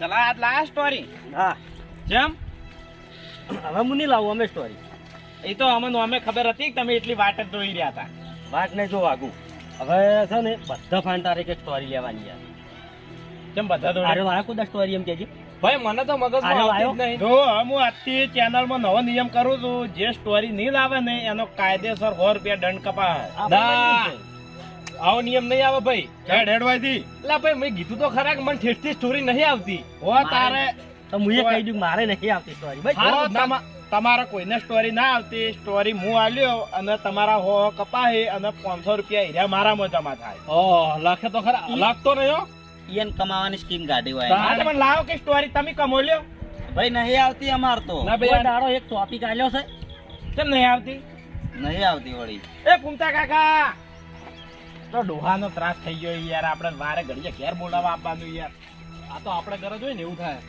ચલા આજ લાયા સ્ટોરી હા. જેમ? હવે હું નહીં લાવું અમે સ્ટોરી એ તો અમને અમે ખબર હતી કે તમે એટલી વાટ જ જોઈ રહ્યા હતા. વાટ નહીં જો વાગું હવે છે ને બધા ફાન તારે સ્ટોરી લેવાની યાર. જેમ બધા અરે વાળા સ્ટોરી એમ કેજી ભાઈ મને તો મગજમાં આરે આવતી જ વાયો? નહીં. જો હું આજથી ચેનલમાં નવો નિયમ કરું છું જે સ્ટોરી નહીં લાવે ને એનો કાયદેસર સો રૂપિયા દંડ કપા ના. આવો નિયમ નહીં આવે ભાઈ. હેડ હેડવાયથી એટલે ભાઈ મેં કીધું તો ખરા મને ઠેઠથી સ્ટોરી નહીં આવતી. હો તારે તો હું કહી દઉં મારે નહીં આવતી સ્ટોરી ભાઈ તમારે કોઈને સ્ટોરી ના આવતી સ્ટોરી હું આલ્યો અને તમારા હો કપાહી અને પાંચસો રૂપિયા હીરા મારામાં જમા થાય. ઓ લખે તો ખરા. લાગતો નહીં ઈયન કમાવાની સ્કીમ કાઢી હોય. હા, તમે લાવો કે સ્ટોરી તમે કમો લ્યો ભાઈ નહીં આવતી અમાર તો. ના ભાઈ દાડો એક ટોપિક આલ્યો છે? કેમ નહીં આવતી? નહીં આવતી વળી. એ ફૂમતા કાકા! તો ડોહાનો ત્રાસ થઈ ગયો યાર આપણે વારે ઘડીએ ઘેર બોલાવા આપવાનું યાર. આ તો આપણે ઘરે જોઈએ ને એવું થાય.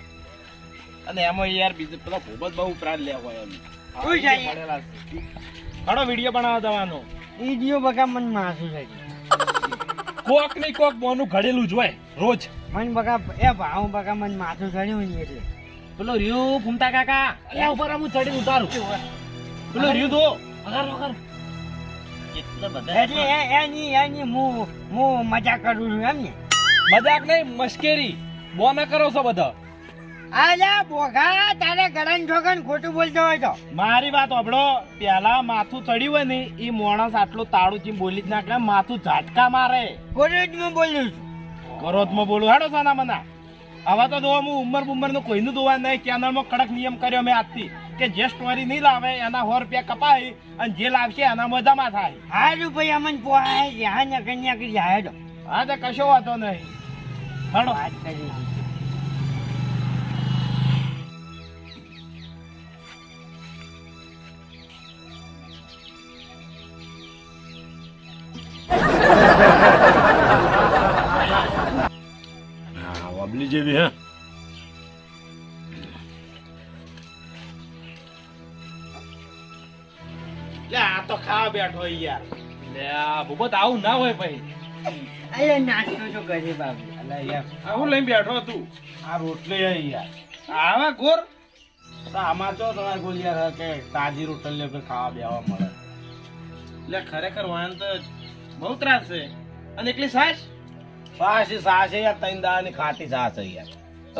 અને એમાં યાર બીજું પેલો ખૂબ જ બહુ ઉપરાંત લે હોય એમ. ઘણો વીડિયો બનાવવા દેવાનો ઈડિયો બકા મન માસું છે. કોક ને કોક મોનું ઘડેલું જ હોય રોજ. મન બકા એ ભાવ બકા મન માથું ચડ્યું ને એટલે. પેલો રિયુ ફૂમતા કાકા? અલ્યા. ઉપર હું ચડીને ઉતારું. પેલો રિયુ તો? અગર અગાર. એટલે એ- એની એની હું હું મજા કરું છું એમ ને. મજાક નહીં મશ્કેરી. બોના કરો છો બધા. આલા બોઘા તારે ગળન છોકન ખોટું બોલતો હોય તો. મારી વાત સાંભળો પેલા માથું ચડ્યું હોય ને એ માણસ આટલું તાળું ચીમ બોલી જ નાખે માથું ઝાટકા મારે. કોલેજમાં બોલું છું. કરોતમાં બોલું. હેડો સાના મના હવે તો જો હું ઉંમર બુમરનું કોઈનું દોવા નહીં ચેનલમાં કડક નિયમ કર્યો મેં આજથી. કે જે સ્ટોરી નહીં લાવે એના સો રૂપિયા કપાય અને જે લાવશે એના મજામાં થાય. હારું ભાઈ અમન પોહાય જ્યાં ને કન્યા કરી જાય તો હા તો કશો વાંધો નહીં. હેડો વાત કરી હા વબલી જેવી હે? આ ખાવા બેઠો યાર. લે આ ભૂપત આવું ના હોય ભાઈ. અરે નાસ્તો તો કરી બાબુ અલા યાર. આવું લઈને બેઠો તું. આ રોટલી હે યાર. આવા ગોર? આમાં તો તમારે ગોલ યાર કે તાજી રોટલી લે ખાવા બેવા મળે. એટલે ખરેખર વાન તો બહુ ત્રાસ છે. અને એકલી સાસ? સાસ સાસ યાર ત્રણ દાવાની ખાટી સાસ યાર.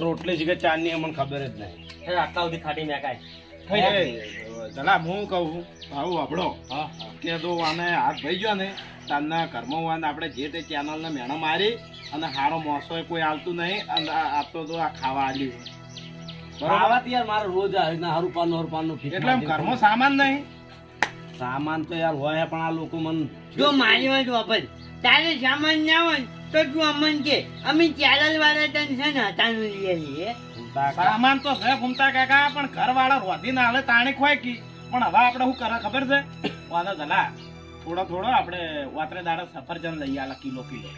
રોટલી છે કે ચાંદની અમને ખબર જ નહીં. હે આટલા સુધી ખાટી મેકાય ચલા હું કહું આવું આપણો હા કે તો આને હાથ ભાઈ ગયો ને તારના કર્મવાન વાન આપણે જે તે ચેનલને મેણો મારી અને હારો મોસો કોઈ આવતું નહીં અને આ આ તો આ ખાવા આવ્યું બરોબર? યાર મારો રોજ આવે ને હારું પાન હારું પાન એટલે આમ ઘરમાં સામાન નહીં? સામાન તો યાર હોય પણ આ લોકો મન જો મારી વાત વાપર. તારે સામાન ના હોય તો તું અમન કે અમે ચાલલ વાળા ટેન્શન છે હટાનું લઈએ છીએ સામાન તો છે ઘૂમતા કાકા પણ ઘર વાળા રોધી ના હાલે તાણી ખોય કી પણ હવે આપણે શું કરે ખબર છે? વાંધો ગલા થોડો થોડો આપણે વાતરે દાડા સફરજન લઈ આલે કિલો કિલો.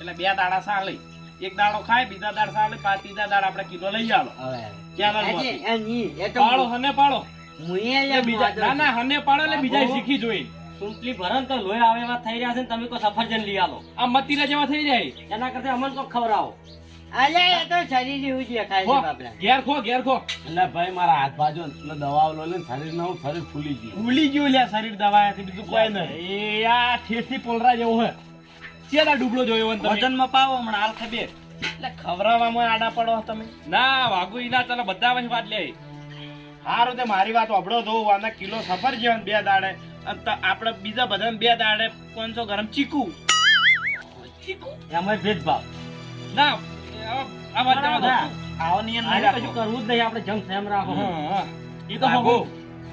એટલે બે દાડા સા લઈ એક દાડો ખાય બીજા દાડ સા લઈ પાંચ ત્રીજા દાડ આપણે કિલો લઈ આવો પાડો હને પાડો ના ના હને પાડો એટલે બીજા શીખી જોઈ. સુંપલી ભરન તો લોહી આવે એવા થઈ રહ્યા છે ને તમે કોઈ સફરજન લઈ આવો આ મતીરા જેવા થઈ જાય એના કરતા અમને તો ખવડાવો. અલે એ તો શરીર એવું જ ખાય ખો, ઘેર ખો ઘેર ખો. એટલે ભાઈ મારા હાથ બાજુ એટલે દવા લો ને શરીરનું શરીર ફૂલી ગયું. ફૂલી ગયું લ્યા શરીર દવાથી બીજું કોઈ નહીં. એ આ ઠેઠથી પોલરા જેવું હે. ચેલા ડુબળો જોયો તમે? પાવો હમણાં હાલ ખબે એટલે ખવડાવવામાં આડા પડો તમે. ના વાગુ ઈ ના ચાલો બધા પછી વાત લે. હારું તે મારી વાત અબડો તો આના કિલો સફરજન બે દાડે. અને આપણે બીજા બધા બે દાડે પાંચસો ગરમ ચીકુ? એમાં ભેદભાવ. ના આ- આ વાત આવો નિયમ નહીં કશું કરવું જ નહીં આપણે જંગ સેમ રાખો. હા, હા. તો ભાગો.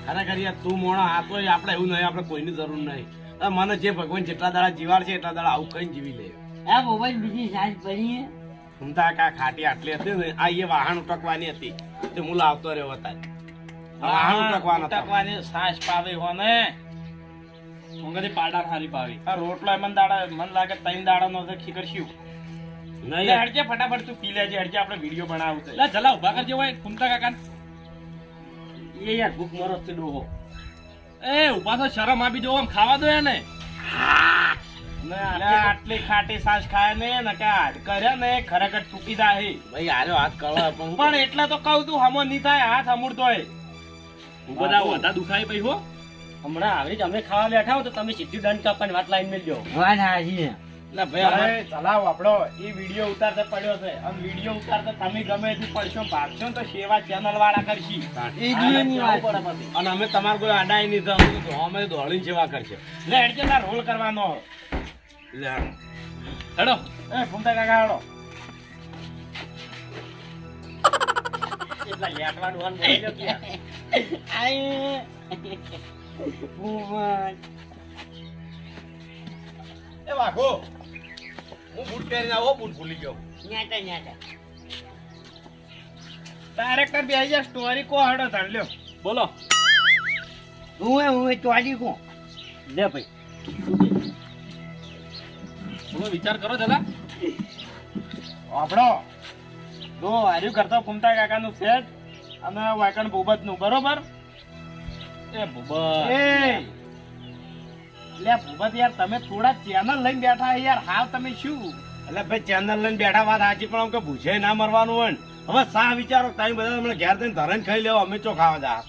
ખરેખર યાર તું મોણો આ તો આપણે એવું નહીં આપણે કોઈની જરૂર નહીં. મને જે ભગવાન જેટલા દાડા જીવાડ છે એટલા દાડા આવું કઈ જીવી લે. આ બીજી પડી હે. કા ખાટી આટલી હતી ને આ એ વાહન ઉટકવાની હતી. તે હું લાવતો રહ્યો હતા. વાહન ઉટકવાનો. ઉટકવાની સાસ પાવે હોને. ઊંઘથી પાડા ખારી પાવી. આ રોટલો મન દાડા મન લાગે ત્રણ દાડા નો છે ખીકર શિવ લે નહીં. ફટાફટ તું પી લેજે અડજે આપણે વીડિયો બનાવું છે. લે જલા ઊભા કરજે હોય કુમતા કાકા એ યાર ભૂખ મરો છે ડોહો. એ ઊભા તો શરમ આપી દો આમ ખાવા દો એને. ને આટલી આટલી ખાટી સાસ ખાય ને ને કે ને ખરેખર તૂટી જાય ભાઈ આરો હાથ કળા પણ પણ એટલે તો કહું તું હમો નહીં થાય હાથ અમૂળતો હોય હું બધા વધા દુખાય ભાઈ હો. હમણાં આવી જ અમે ખાવા બેઠા હો તો તમે સીધી દંડ કાપવાની વાત લાઈન મેળજો વાત છે. એટલે ભાઈ ચલાવ આપણો એ વીડિયો ઉતારતા પડ્યો છે. આમ વીડિયો ઉતારતા તમે ગમે એથી પડશો ભાગશો તો સેવા ચેનલ વાળા કરશી. એ જીવનની વાત. અને અમે તમારે કોઈ આડાય નહીં તો અમે દોડીને સેવા કરશે. એટલે તાર રોલ કરવાનો? હેડો. એ ફૂમતા કાકા હેડો. એટલા લેટવાનું હોન બોલી લ્યો આય. ભુવન. એ વાઘો. હું બૂટ પહેરીને આવો બૂટ ભૂલી ગયો. ન્યાટા, ન્યાટા. ડાયરેક્ટર બે હજાર સ્ટોરી કો હડો ધાર લ્યો. બોલો. હુંએ, હું ચોરી કો. લે ભાઈ. થોડો વિચાર કરો જલા આપણો જો હાર્યું કરતો ફૂમતા કાકાનું સેટ અને વાયકણ ભૂબતનું બરોબર? એ ભૂબત એ લે ભૂપત યાર તમે થોડા ચેનલ લઈને બેઠા યાર હાવ તમે શું? એટલે ભાઈ ચેનલ લઈને બેઠા વાત સાચી પણ આમ કે ભૂસે ના મરવાનું હોય હવે સા વિચારો ટાઈમ બધા તમને ઘેર થઈને ધરણ ખાઈ લેવા અમે ચો ખાવા જા.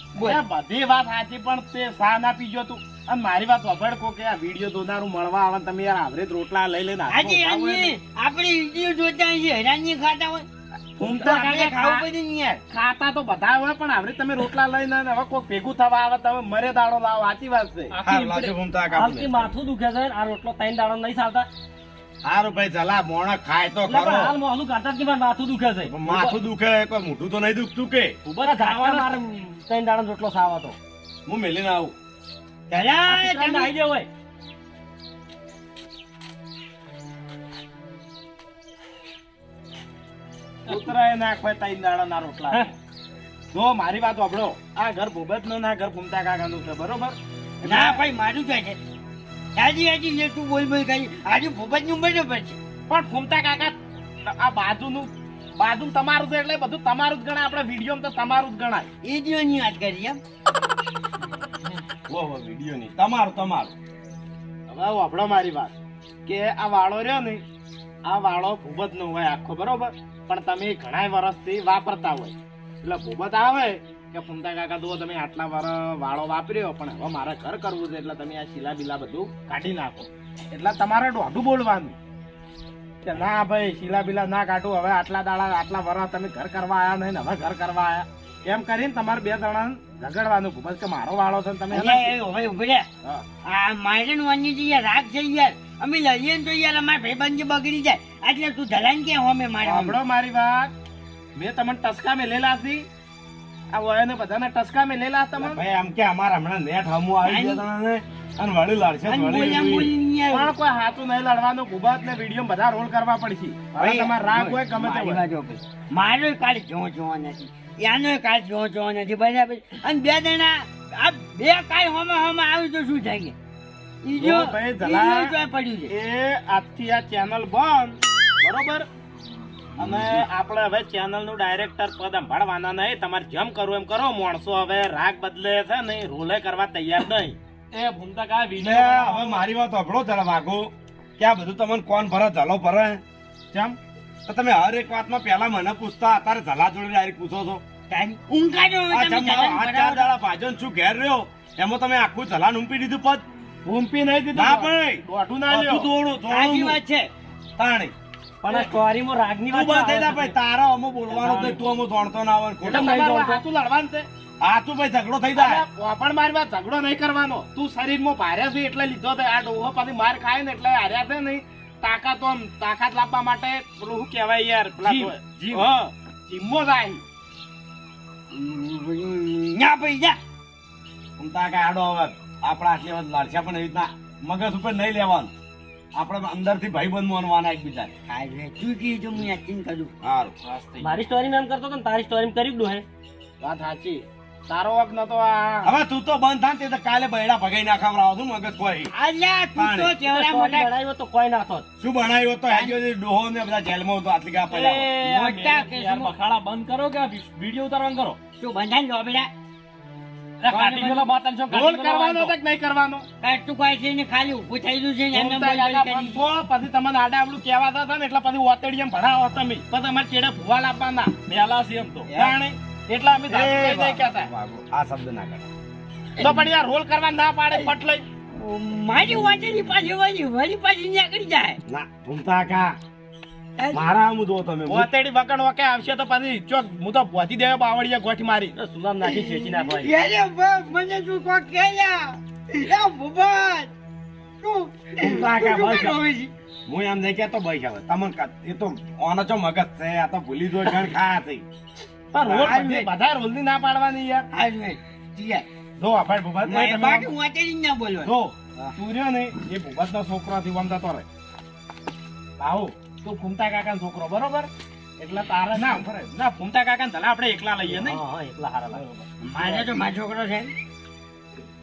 બધી વાત સાચી પણ તે સા ના પીજો તું? અને મારી વાત વગડ કો કે આ વીડિયો દોનારું મળવા આવે તમે યાર આવરે રોટલા લઈ લઈને એને. વીડિયો જોતા હશે ખાતા હોય. ફૂમતા આપણે ખાવું પડે ને યાર. ખાતા તો બધા હોય પણ હવે તમે રોટલા લઈને હવે કોઈ ભેગું થવા આવે તમે મરે દાડો લાવો સાચી વાત છે. હારું ઘૂમતા કાપને. માથું દુખે છે આ રોટલો ત્રણ દાડો નહીં ચાલતા. હારું ભાઈ જલા મોણા ખાય તો એટલે હાલ મોહલું કાઢતા જ માથું દુખે છે. માથું દુખે કોઈ મોઢું તો નહીં દુખતું કે? જ ખાવાનો મારે ત્રણ દાડો રોટલો સાવ હતો હું મેલીને આવું. આવી જાવ ઉતરાય નાખવાય તઈ દાડાના રોટલા જો મારી વાત વાપરો. આ ઘર ભૂબતનું ના ઘર ફૂમતા કાકાનું છે બરોબર? ના ભાઈ મારું છે છે. હાજી હાજી જે તું બોલ બોલ કરી હાજી ભૂપતનું બરોબર છે પણ ફૂમતા કાકા આ બાજુનું બાજુ તમારું છે એટલે બધું તમારું જ ગણાય. આપણે વીડિયો તો તમારું જ ગણાય. એ જીવનની વાત કરી એમ? ઓહો વીડિયો ની તમારું તમારું. હવે વાપરો મારી વાત. કે આ વાળો રહ્યો ને આ વાળો ભૂબત નો હોય આખો બરોબર? પણ તમે ઘણા વર્ષથી વાપરતા હોય. એટલે ભૂબત આવે કે ફૂમતા કાકા તો તમે આટલા વાર વાળો વાપર્યો પણ હવે મારે ઘર કરવું છે એટલે તમે આ શીલા બીલા બધું કાઢી નાખો. એટલે તમારે દોઢું બોલવાનું કે ના ભાઈ શીલા બીલા ના કાઢું હવે આટલા દાડા આટલા વર્ષ તમે ઘર કરવા આવ્યા નહીં ને હવે ઘર કરવા આવ્યા એમ કરીને તમારે બે જણા ઝઘડવાનું ભૂબત કે મારો વાળો છે તમે હવે ઉભરે. આ માયરન વાંજી રાગ છે યાર. અમે લઈએ ને તો યાર અમારા ભાઈબંધ બગડી જાય. એટલે તું ધલાન કે હોમે મારે સાંભળો મારી વાત. મેં તમને ટસકા મેલેલા હતી આ વયને બધાને ટસકા મેલેલા હતા તમને ભાઈ આમ કે અમારે હમણાં નેટ હમું આવી ગયા તમને અને વળી લડશે પણ કોઈ હાથું નહીં લડવાનો ગુબાત ને વીડિયો બધા રોલ કરવા પડશે. હવે તમારે રાગ હોય ગમે તે મારો કાળ જો જો નથી. યાનો કાળ જો જો નથી. બરાબર. અને બે જણા આ બે કાઈ હોમે હોમે આવ્યું તો શું થાય? કે ઈ જો જો ભાઈ જલા. પડ્યું છે. એ આજથી આ ચેનલ બંધ. બરોબર? અને આપણે હવે ચેનલનું ડાયરેક્ટર પદ સંભાળવાના નહીં. તમારે જેમ કરવું એમ કરો. માણસો હવે રાગ બદલે છે નહીં રોલે કરવા તૈયાર નહીં. એ ભૂમતા કા વીડિયો હવે મારી વાત સાંભળો જરા કે આ બધું તમને કોણ ભરે? જલો ભરે. જેમ? તો તમે હર એક વાતમાં પહેલા મને પૂછતા અત્યારે જલા જોડે ડાયરેક્ટ પૂછો છો. ઊંઘા આ ચાર દાડા ભાજન શું ઘેર રહ્યો? એમાં તમે આખું જલા ઉંપી દીધું પદ. ઊંપી નહીં દીધું. ના ભાઈ. દોઢું ના લ્યો. સાચી તોડું વાત છે. તાણી. પણ આ સ્ટોરીમાં રાગની તું વાત બંધ થઈ જા ભાઈ. તારા અમો બોલવાનો તો તું અમો જાણતો ના આવે ખોટું તમારે દોડતો. તું લડવાનું છે. આ તું ભાઈ ઝઘડો થઈ જાય. કોપણ પણ મારી વાત ઝઘડો નહીં કરવાનો. તું શરીરમાં ભારે છું એટલે લીધો થાય આ ડોહો પાછી માર ખાય ને એટલે હાર્યા છે નહીં. તાકાત આમ તાકાત લાવવા માટે પેલું શું કહેવાય યાર? પેલા જીમ, હા જીમો જાય. ના ભાઈ જા હું તા આડો હવે. આપણા આટલી વખત લડશે પણ એવી રીતના મગજ ઉપર નહીં લેવાનું. આપણે અંદરથી ભાઈબંધ માનવાના એકબીજા હા તું જો હું એક્ટિંગ કરું. સારું મારી સ્ટોરી એમ કરતો તો તારી સ્ટોરી કરી દઉં હે. વાત સાચી. તારો વખ નતો આ. હવે તું તો બંધ થાય તે તો કાલે બૈડા ભગાઈ નાખાવડાવો છું મગજ કોઈ. અલ્યા તું તો પાણી. મોટા બનાવ્યો તો કોઈ ના થોત. શું બનાવ્યો તો હેજો ડોહો ને બધા જેલમાં હતો આટલી કા પડ્યા. મોટા મેં બખાડા બંધ કરો કે વિડિયો ઉતારવાનું કરો? શું બંધાઈ લો બેટા. કાઢી ગયેલો રોલ કરવાનો વાંધો? નહીં કરવાનો? કાટું કાઢ છે ને ખાલી ઊભું થઈ ગયું છે એમને ઘૂમતા બોલ બોલ કાકા કરી. પંચો, પછી તમને આડા આવડું કહેવાતા હતા ને એટલે પછી ઓતડીએમ ભરાવો તમે. પછી તમારે ચેડે ભૂવા લાવવાના મેલા છે એમ તો. જાણે. એટલે અમે ધાતુ એ કઈ નહીં કહેતા આ શબ્દ ના કરે તો પણ યાર રોલ કરવા ના પાડે ફટ લઈ મારી વાંચેલી પાછી વળી પાછી નીકળી જાય. ના ઘૂમતા કા? મારા આમ જો તમે. ઓતેડી વકણ વકે આવશે તો પછી ચોક હું તો પહોંચી દેવા બાવળીએ ગોઠી મારી. તો નાખી છેચી નાખવાય અરે બાપ મને તું કો કેયા એ ભૂપત. તું ઘૂમતા કા બસ શું કરે છે? હું એમ નહીં કેતો ભાઈ હવે. તમને ક- એ તો ઓનો ચો મગજ છે આ તો ભૂલી જો ગણ ખાયા છે. પણ બધા રોલની ના પાડવાની યાર. હારું નહીં. જીયા. જો મારે તમે બાકી હું જ ના બોલવા જો સૂર્ય ને એ ભૂપત નો છોકરો થી આમ તો રે. આવો. તું ફૂમતા કાકા છોકરો બરોબર? એટલે તારે ના. ફરે ના ફૂમતા કાકા ભલે આપણે એકલા લઈએ હા, એકલા હારા લાગે. મારે તો મારો છોકરો છે.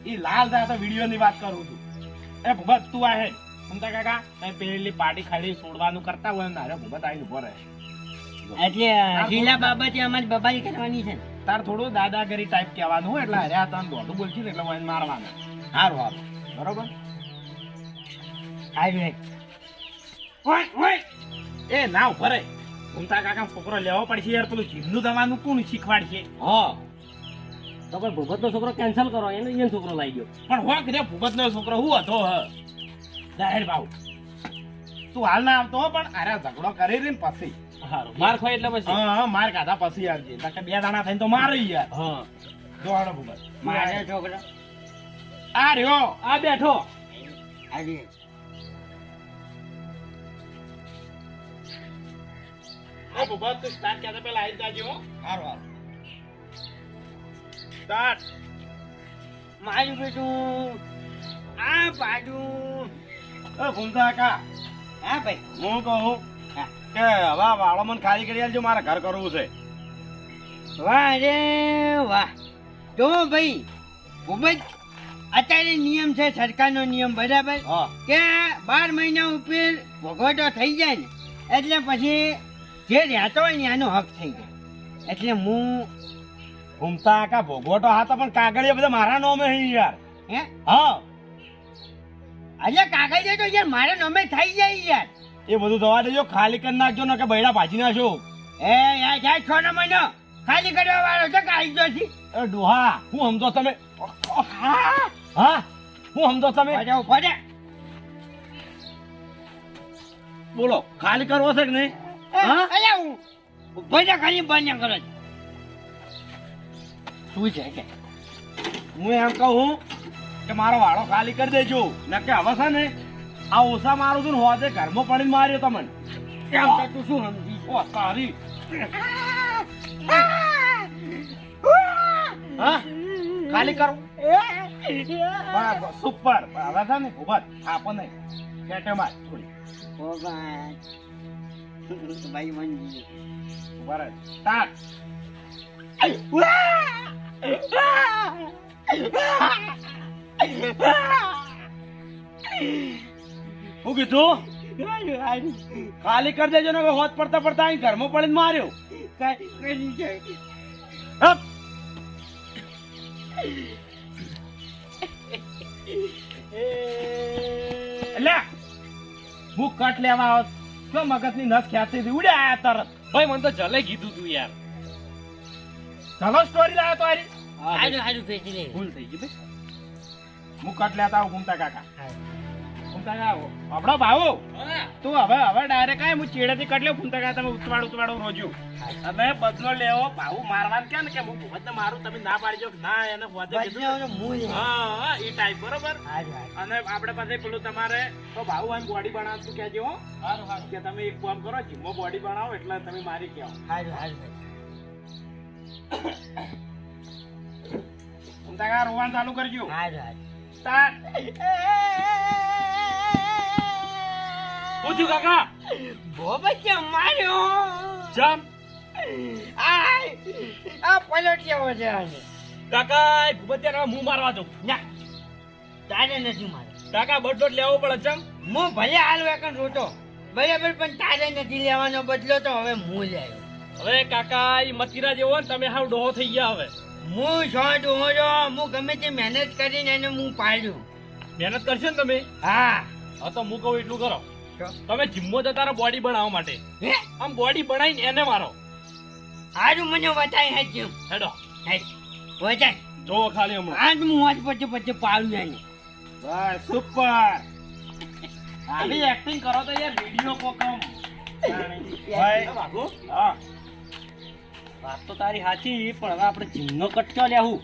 એ લાલ દા તો વીડિયો ની વાત કરું છું. એ ભૂપત તું આ હે. ફૂમતા કાકા તમે પેલી પાર્ટી ખાલી છોડવાનું કરતા હોય ને અરે ભૂપત આવીને ઊભો રહે. એટલે શીલા બાબતે અમારી બબારી કરવાની છે તાર થોડું દાદાગીરી ટાઈપ કહેવાનું હોય એટલે અરે આ તને દોઢું બોલছি ને એટલે હું મારવાનું. સારું સારું બરોબર? આવી. ઓય ઓય! એ ના ઊભો રહે. ફૂમતા કાકા છોકરો લેવો પડશે યાર પેલું જીભનું દવાનું કોણ શીખવાડશે? હા. તો પણ ભૂપતનો છોકરો કેન્સલ કરો એને એને છોકરો લઈ ગયો પણ હો રે ભૂપત નો છોકરો હું હતો હ. જાહેર ભાવ. તું હાલ ના આવતો પણ અરે ઝઘડો કરી રહી ને પછી. હારું. માર ખાય એટલે પછી? હા હા માર કાઢા પછી આવજે નકર બે દાણા થઈને તો મારે યાર. હા. દોડો ભૂપત. મારે છોકરો. આ રહ્યો. આ બેઠો. હારું એ ભૂપત તું સ્ટાર્ટ કરતા પહેલા આવી જાજો હો. સારું સારું સ્ટાર્ટ મારું બેટું આ પાડું એ ફૂમતા કાકા. હા ભાઈ. હું કહું કે હવે વાળો મને ખાલી કરી આલજો મારે ઘર કરવું છે. વાહ રે વાહ. જો ભાઈ ખૂબ જ અત્યારે નિયમ છે સરકારનો નિયમ બરાબર? કે બાર મહિના ઉપર ભોગવટો થઈ જાય ને એટલે પછી જે રહેતો હોય ને એનો હક થઈ જાય. એટલે હું ઘૂમતા કા ભોગવટો હા તો પણ કાગળિયા બધા મારા નામે હે યાર. હે? હા. અરે કાગળ તો યાર મારા નામે થઈ જાય યાર. એ બધું દવા દેજો ખાલી કરી નાખજો ને કે બૈડા ભાજી નાખજો એ યાર જાય છો ને મને. ખાલી કરવા વાળો છે કે આવી છી? એ ડોહા હું સમજો તમે? હા? હું સમજો તમે? ભલે ભલે બોલો ખાલી કરવો છે કે નહીં? અલ્યા હું. ભલે ખાલી બંધ કરો. શું છે કે? હું એમ કહું કે મારો વાળો ખાલી કરી દેજો. ને કે હવે છે ને આ ઓછા મારું છું ને હોજે ઘરમાં પડીને માર્યો તમને. એમ તો તું શું સમજી ઓ તારી. હા? ખાલી કરો. બરાબર સુપર. હવે છે ને ભૂપત થાપો નહીં. કેટે માર થોડી. ભગવાન ભાઈ ઊભા રહે સ્ટાર્ટ હું કીધું? ખાલી કરી દેજો ને હોત પડતા પડતા અહીં ઘરમાં પડીને માર્યો. એટલે હું કટ લેવા આવો જો મગજની નસ ખ્યાતી હતી. ઉડ્યા આયા તરત. ભાઈ મને તો જલે કીધું તું યાર. ચલો સ્ટોરી લાવ્યો તો હારી હારું હારું ફેંચી લે. ભૂલ થઈ ગઈ ભાઈ. હું કટ લેતા આવું ઘૂમતા કાકા. ઘૂમતા ભાવો. તું હવે હવે ડાયરેક્ટ આય હું ચેડેથી કટ લ્યો ઘૂમતા તમે ઉતવાડ ઉતવાડો રોજો. તમે બદલો લેવો ભાવું મારવાનું કે ને કે હું ભૂપતને મારું તમે ના પાડજો ના એને હોદે કીધું. હા હા એ ટાઈપ બરોબર? અને આપણે પાસે પેલું તમારે તો ભાવ એમ બોડી બનાવતું કહેજો હો. કે તમે એક કામ કરો જીમો બોડી બનાવો એટલે તમે મારી કહેવો ઘૂમતા કાકા રોવાનું ચાલુ કરજો. સ્ટાર્ટ શું કાકા? કાકા માર્યો જમ. આય આ પલટ્યો છે આને. કાકા ભૂપત્યા ભૂપત મું હું મારવા દઉં. ના તારે નથી મારે કાકા બદલો જ લેવો પડે ચમ હું ભલે હાલ વેકન રોતો. બરાબર પણ તારે નથી લેવાનો બદલો તો હવે હું લેવો હવે કાકા એ મતીરા જેવો ને તમે હાવ ડોહો થઈ ગયા હવે. હું છો ડોહો છો હું ગમે તે મહેનત કરીને એને હું પાડ્યું. મહેનત કરશો ને તમે? હા. હા તો હું કહું એટલું કરો? તમે જીમમાં જતા રહો બોડી બનાવવા માટે. હે? આમ બોડી બનાવીને એને મારો. હારું મને વચાય હે જીમ. હેડો. હે વચાય જો ખાલી હમણાં. આજ હું આજ પછી પછી પાડું એને. બસ સુપર આવી એક્ટિંગ કરો તો યાર વિડિયો કોકમ ભાઈ હા. વાત તો તારી સાચી પણ હવે આપણે જીમનો કટકો લેવું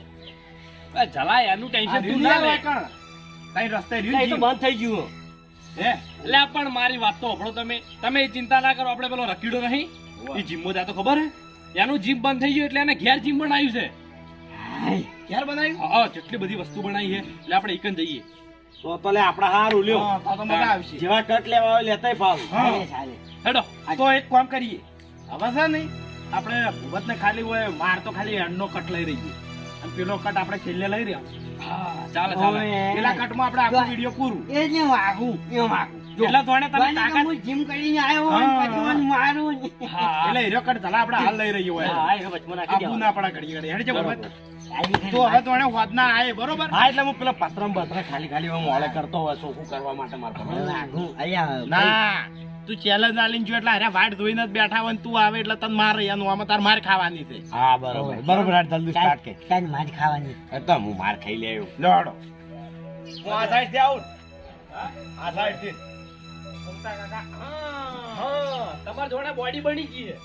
જલાય એનું ટેન્શન તું ના લે. કઈ? રસ્તે રહ્યું તો બંધ થઈ ગયું. હે? એટલે પણ મારી વાત તો આપણો તમે. તમે ચિંતા ના કરો આપણે પેલો રકીડો નહીં. એ જીમમાં જાતો ખબર હે? એનું જીમ બંધ થઈ ગયું એટલે એને ઘેર જીમ બનાવ્યું છે. ઘેર બનાવ્યું? હા જેટલી બધી વસ્તુ બનાવી છે. એટલે આપણે એકન જઈએ. તો તો લે આપણા હારું લ્યો તો તો મજા આવશે. જેવા કટ લેવા હોય લેતાય ભાવ હેડો તો એક કામ કરીએ. હવે છે નહીં આપણે ભૂપતને ખાલી હોય માર તો ખાલી હેડનો કટ લઈ રહીએ. અને પેલો કટ આપણે છેલ્લે લઈ રહ્યા. ચાલે ચાલે. પેલા કટમાં આપણે આખો વિડિયો પૂરું. એ જ વાગું એ વાગું. એટલે ધોણે તમે તાકાત હું જીમ કરીને આવ્યો હોય ને પછી મને મારું હા એટલે હીરો કટ ધલા આપણે હાલ લઈ રહ્યો હોય. હા એ વચમાં નાખી દેવાનું. ના પડા ઘડી ઘડી હેડજે બરોબર. તો હવે ધોણે હોદના આય બરોબર? હા એટલે હું પેલા પત્રમ પત્ર ખાલી ખાલી હું મોળે કરતો હોય શું કરવા માટે મારે મને વાગું. ના. તું ચેલેન્જ આલીને જો એટલે અરે વાટ ધોઈને જ બેઠા હોય ને તું આવે એટલે તને મારે એનું આમાં તાર માર ખાવાની છે. હા બરોબર. બરોબર જલ્દી સ્ટાર્ટ કે તાર માર ખાવાની. એ તો હું માર ખાઈ લે આવ્યો. લડો હું આ સાઈડથી આવું. આ સાઈડથી. તમાર જોડે બોડી બની ગઈ છે.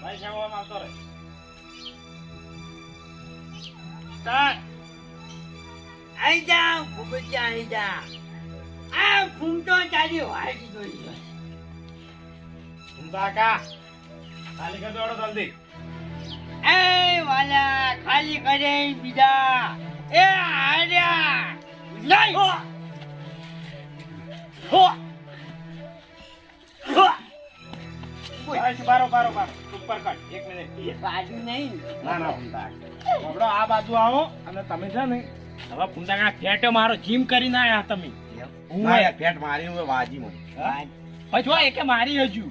ભાઈ સાહેબ આવતો રહે. સ્ટાર્ટ આઈ જા ભૂપત આઈ જા. આ ફૂમતો ચાલી વાળી દોરી કાકા ખાલી કર દોડો જલ્દી. એ વાલા ખાલી કરે બીજા. એ આર્યા. નહીં. હો. હો. બસ બારો બારો બારો. ઉપર કટ એક મિનિટ બાજુ નહીં. ના ના ફૂંટા હમણાં આ બાજુ આવો અને તમે છે ને હવે કાકા ફેટો મારો જીમ કરીને આયા તમે. હું આ પેટ મારી હું? વાજી મને પછી હોય કે મારી હજુ.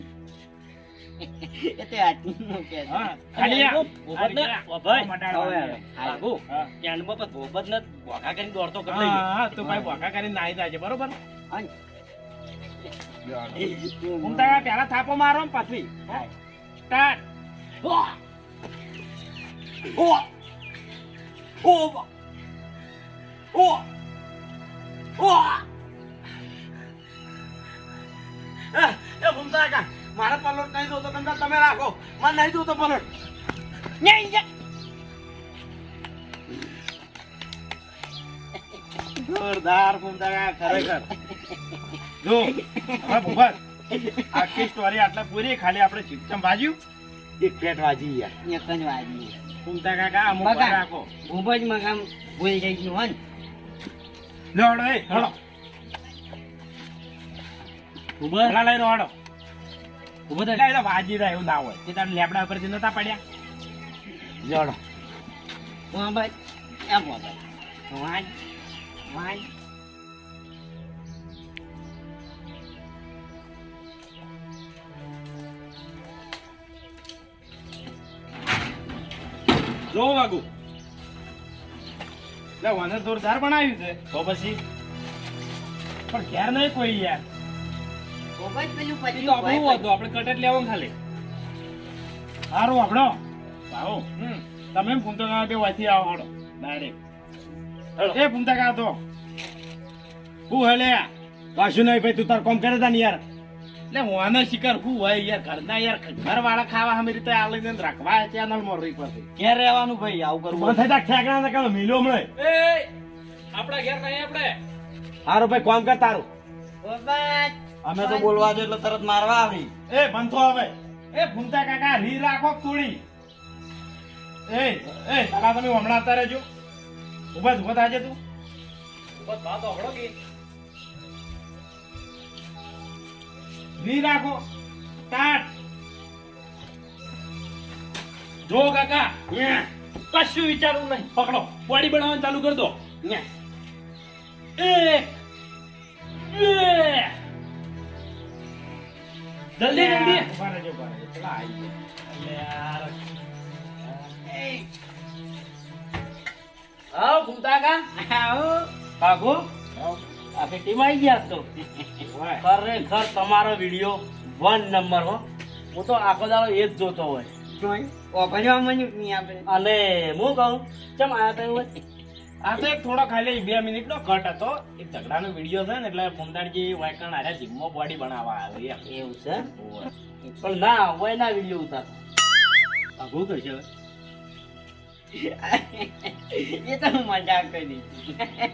એ તે આટલું કે હા. ખાલી આ. ભોપત ને- આ. ભાઈ. મટાડવાનું હવે, છે. આગુ હા. એન્ડમાં પણ ભોપત ને ભોગા કરીને દોડતો કરી હા હા, ભાઈ ભોકા કરીને નાહી જાય છે બરોબર ફૂંટા કાકા પહેલા થાપો મારો પછી સ્ટાર્ટ. એ ભૂમતા કાકા મારે પલોટ નહીં જોતો તમે તમે રાખો. મને નહીં જોતો પલોટ. જોરદાર ભૂમતા કાકા ખરેખર. જો હવે ભૂપત આખી સ્ટોરી આટલા પૂરી ખાલી આપણે ચિપચમ વાજ્યું? એક પેટ વાજી યાર. એક જ વાજી ભૂમતા કાકા અમુક રાખો. ખૂબ જ મગામ ભૂલ જઈ ગયું હો ને. લડો એ હળો. ભૂપત પેલા લઈ રહ્યો હળો ભૂપત એટલે વાજી રહ્યા એવું ના હોય. તે તારે લેબડા ઉપરથી નતા પડ્યા. જડો મોહમ્મદ, એ મોહમ્મદ. વાંચ, વાંચ. જો વાગુ. એટલે મને જોરદાર બનાવ્યું છે. તો પછી? પણ ઘેર નહીં કોઈ યાર. મોહમ્મદ પેલું એ તો આપણું હતું આપણે કટટ લેવાનું ખાલી. સારું આપણો આવો હમ. તમે ફૂમતા કાકા વાંચી આવો. હાડો ડાયરેક્ટ એ ફૂમતા કાકા તો. હું હેલે કશું નહીં ભાઈ તું તાર કોમ કરે તા ને યાર. એટલે હું શિકાર હું હોય યાર ઘરના યાર ઘર વાળા ખાવા અમે રીતે આ લઈને રાખવા ચેનલમાં રહી પછી ઘેર રહેવાનું ભાઈ? આવું કરવું બંધ તા ઠેકણા ના કામ મિલો હમણે એ આપણા ઘેર નહીં આપણે. સારું ભાઈ કોમ કર તારું. મોહમ્મદ, અમે તો બોલવા જો એટલે તરત મારવા આવી. એ બંધો હવે. એ ફૂમતા કાકા રી રાખો થોડી એ એ તારા તમે હમણાં આવતા રહેજો ઊભા ઊભા થાજે તું. ભૂપત વાત હળો કે. રી રાખો. તાટ. જો કાકા. કશું વિચારવું નહીં. પકડો. બોડી બનાવવાનું ચાલુ કરી દો. એક બે જલ્દી જલ્દી. ઊભા રહેજો ઊભા રહેજો. આવી ગયા. અલે યાર આવો ઘૂમતા કા આવો કાકો? આખી ટીમ આવી ગયા તો. ખરેખર તમારો વીડિયો વન નંબર હો. હું તો આખો દાડો એ જ જોતો હોય. અને હું કહું ચમ આયા તા હોય? આ તો એક થોડો ખાલી બે મિનિટ નો કટ હતો. એક ઝઘડાનો વીડિયો છે ને એટલે ફૂમતાડજી વાયકણ આર્યા જીમમાં બોડી બનાવવા આવે એવું છે? પણ ના હોય ના વીડિયો ઉતાર. આઘું કરશે હવે. એ તો હું મજાક કરી.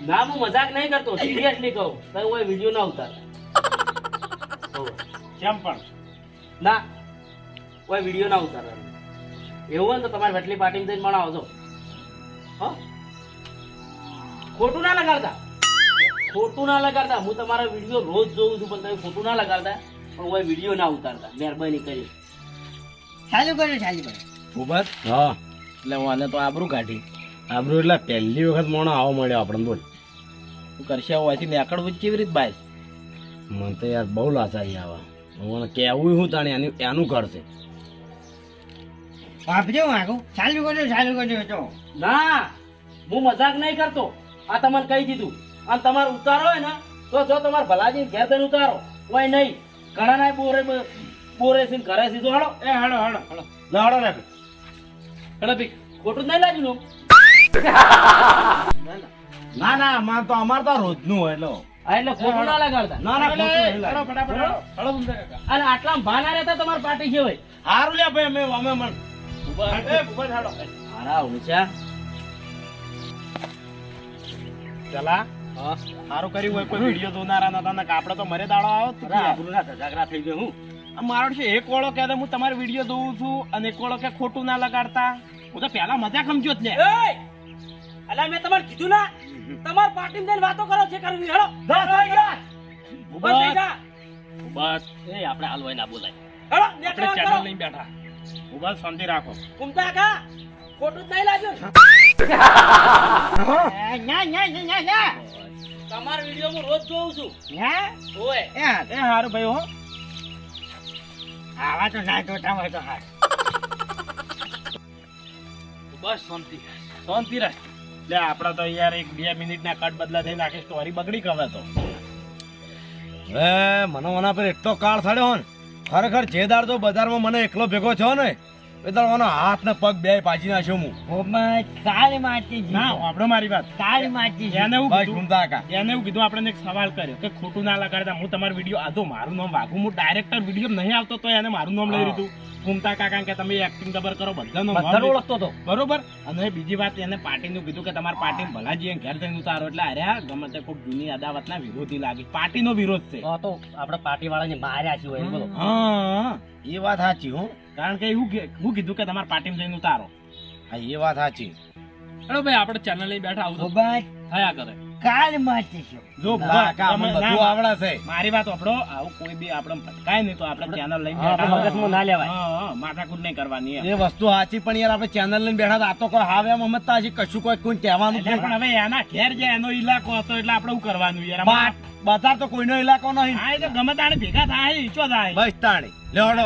ના હું મજાક નહીં કરતો સિરિયસલી કહું. તો હું વીડિયો ના ઉતાર. કેમ પણ? ના કોઈ વીડિયો ના ઉતાર એવું હોય તો તમારે વેટલી પાર્ટી થઈને પણ આવજો હો? ખોટું ના લગાડતા. ખોટું ના લગાડતા. હું તમારા વીડિયો રોજ જોઉં છું પણ તમે ખોટું ના લગાડતા. પણ હું વીડિયો ના ઉતારતા. મહેરબાની કરી. ચાલુ કરો ચાલુ કરો. ભૂપત હા. એટલે હું આને તો આબરું કાઢી. આબરું એટલે પહેલી વખત મોણો આવો મળ્યો આપણને બોલ. તું કરશે? હોવાથી નીકળવું જ કેવી રીત બાય? મને તો યાર બહુ લાચારી આવે. હું કહેવું હું તાણે એનું એનું ઘર છે. આપજો માગું ચાલુ કરજો ચાલુ કરજો તો. ના હું મજાક નહીં કરતો. આ તમને કહી દીધું. અને તમારે ઉતારો હોય ને તો જો તમારે ભલાજી ઘેર થઈને ઉતારો. કોઈ નહીં ઘણા ના બોરે બોરે છે ઘરે સીધો હાડો એ હાડો હાડો હાડો હાડો રાખે. હેડો ભી ખોટું નહીં લાગ્યું ના ના. અમાર તો અમાર તો રોજનું હોય એટલે. એટલે ખોટું ના લગાડતા. ના ના ખોટું. ફટાફટ. અને આટલા ભાના રહેતા તમારી પાર્ટી છે ભાઈ હારું લે ભાઈ અમે અમે મન ઊભા. એ મારા ઓછા ચલા. સારું કર્યું હોય કોઈ વીડિયો જોનારા નતા ને આપણે તો મરે દાડો આવો તો યાર. ના ઝઘડા થઈ ગયો હું. મારો છે એક ઓળો કહે હું તમારો વીડિયો જોઉં છું અને એક ઓળો કે ખોટું ના લગાડતા. હું તો પેલા મજાક સમજ્યો જ ને. અલા મેં તમારે કીધું ના. તમાર પાર્ટી દઈને વાતો કરો છે કરવી હેડો ઊભા થઈ જા. બસ એ આપણે હાલ હોય ના બોલાય. હેડો આપણે ચેનલ લઈને બેઠા. ઊભા શાંતિ રાખો. કુમતા કા? ખોટું જ નહીં લાગ્યું. તમારો વીડિયો હું રોજ જોઉં છું. ઓય. એ હારું ભાઈ હો. આવા તો ના જોતા હોય તો હાર. બસ શાંતિ. શાંતિ રાખ. લે આપડા તો યાર એક બે મિનિટ ના કટ બદલા થઈને આખી સ્ટોરી બગડી કવે તો. હવે મને મના પર એટલો કાળ સડ્યો ને ખરેખર જે દાડ તો બજારમાં મને એકલો ભેગો થયો ને એ હાથ ને પગ બે પાછી નાખ્યો હું. કાલ માટી ના આપણે મારી વાત. કાલ માટી એને હું કીધું. કાકા એને એવું કીધું આપણે એક સવાલ કર્યો કે ખોટું ના લગાડતા. હું તમારો વીડિયો આધો મારું નામ વાગું હું ડાયરેક્ટર વીડિયો નહીં આવતો તો એને મારું નામ લઈ લીધું. ઘૂમતા કાકા કે તમે એક્ટિંગ ડબર કરો બધાનો બધાનો ઓળખતો હતો બરોબર? અને બીજી વાત એને પાર્ટીનું કીધું કે તમારા પાર્ટી ભલાજી ઘેર થઈને ઉતારો. એટલે અરે આ ગમે તે કોઈ જૂની અદાવતના વિરોધી લાગી. પાર્ટીનો વિરોધ છે. તો તો આપણે પાર્ટી વાળાને માર્યા છીએ બોલો. હા એ વાત સાચી હું. કારણ કે એવું હું કીધું કે તમારા પાર્ટીમાં જઈને ઉતારો? હા એ વાત સાચી. હેડો ભાઈ આપણે ચેનલ લઈ બેઠા આવું તો. થયા કરે. કાલ છે. જો આવડે છે. મારી વાત આપણો આવું કોઈ બી આપણે ભટકાય નહીં તો આપણે ચેનલ લઈને મગજમાં ના લેવાય. માથાકૂટ નહીં કરવાની એ વસ્તુ સાચી પણ યાર આપણે ચેનલ લઈને બેઠા આ તો કોઈ હાવે એમ સમજતા હજી કશું કોઈ કોઈ કહેવાનું છે પણ હવે એના ઘેર જે એનો ઈલાકો હતો એટલે આપણે શું કરવાનું યાર? બજાર તો કોઈનો ઇલાકો નહીં. હા એ તો ગમે તાણે ભેગા થાય ઈચ્છો થાય. બસ તાણી. લેવડો